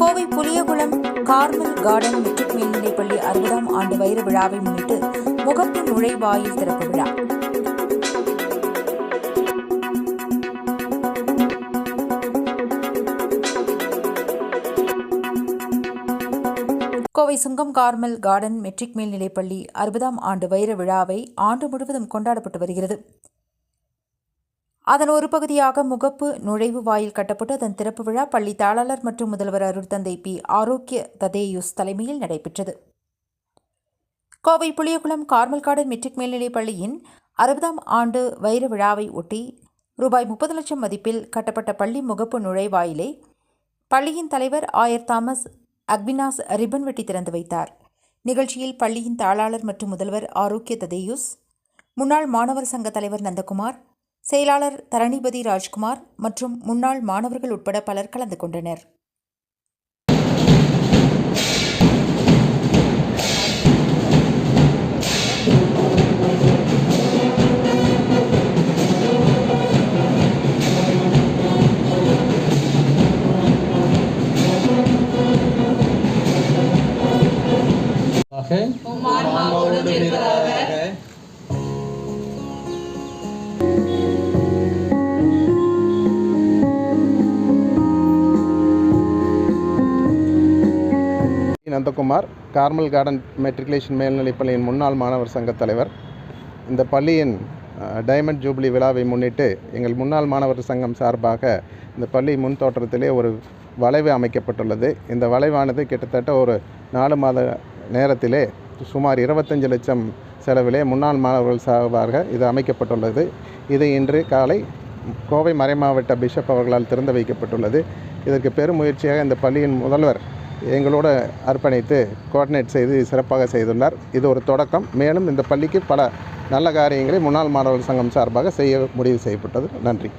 Kovai Puliyakulam Carmel garden matric மேல்நிலைப்பள்ளி அறுபதாம் ஆண்டு வைர விழாவை முன்னிட்டு முகப்பு நுழைவாயில் திறப்பு விழா. Kovai Sungam Carmel garden matric மேல்நிலைப்பள்ளி அறுபதாம் ஆண்டு வைர விழாவை ஆண்டு முழுவதும் கொண்டாடப்பட்டு வருகிறது. அதன் ஒரு பகுதியாக முகப்பு நுழைவு வாயில் கட்டப்பட்டு அதன் திறப்பு விழா பள்ளி தாளாளர் மற்றும் முதல்வர் அருட்தந்தை பி. ஆரோக்கிய ததேயுஸ் தலைமையில் நடைபெற்றது. Kovai Puliyakulam Carmel garden matric மேல்நிலைப் பள்ளியின் அறுபதாம் ஆண்டு வைர விழாவை ஒட்டி ரூபாய் முப்பது லட்சம் மதிப்பில் கட்டப்பட்ட பள்ளி முகப்பு நுழைவாயிலை பள்ளியின் தலைவர் ஆயர் தாமஸ் அக்பினாஸ் ரிப்பன் வெட்டி திறந்து வைத்தார். நிகழ்ச்சியில் பள்ளியின் தாளாளர் மற்றும் முதல்வர் ஆரோக்கிய ததேயுஸ் முன்னாள் மாணவர் சங்க தலைவர் நந்தகுமார் செயலாளர் தரணிபதி ராஜ்குமார் மற்றும் முன்னாள் மாணவர்கள் உட்பட பலர் கலந்து கொண்டனர். உமார் மாவோடு இருப்பதாக நந்தகுமார் கார்மல் கார்டன் மெட்ரிகுலேஷன் மேல்நிலைப்பள்ளியின் முன்னாள் மாணவர் சங்க தலைவர். இந்த பள்ளியின் டைமண்ட் ஜூப்ளி விழாவை முன்னிட்டு எங்கள் முன்னாள் மாணவர் சங்கம் சார்பாக இந்த பள்ளி முன் தோற்றத்திலே ஒரு வளைவு அமைக்கப்பட்டுள்ளது. இந்த வளைவானது கிட்டத்தட்ட ஒரு நாலு மாத நேரத்திலே சுமார் இருபத்தஞ்சு லட்சம் செலவிலே முன்னாள் மாணவர்கள் சார்பாக இது அமைக்கப்பட்டுள்ளது. இது இன்று காலை கோவை மறைமாவட்ட பிஷப் அவர்களால் திறந்து வைக்கப்பட்டுள்ளது. இதற்கு பெரும் முயற்சியாக இந்த பள்ளியின் முதல்வர் எங்களோட அர்ப்பணித்து கோஆர்டினேட் செய்து சிறப்பாக செய்துள்ளார். இது ஒரு தொடக்கம். மேலும் இந்த பள்ளிக்கு பல நல்ல காரியங்களை முன்னாள் மாணவர்கள் சங்கம் சார்பாக செய்ய முடிவு செய்யப்பட்டது. நன்றி.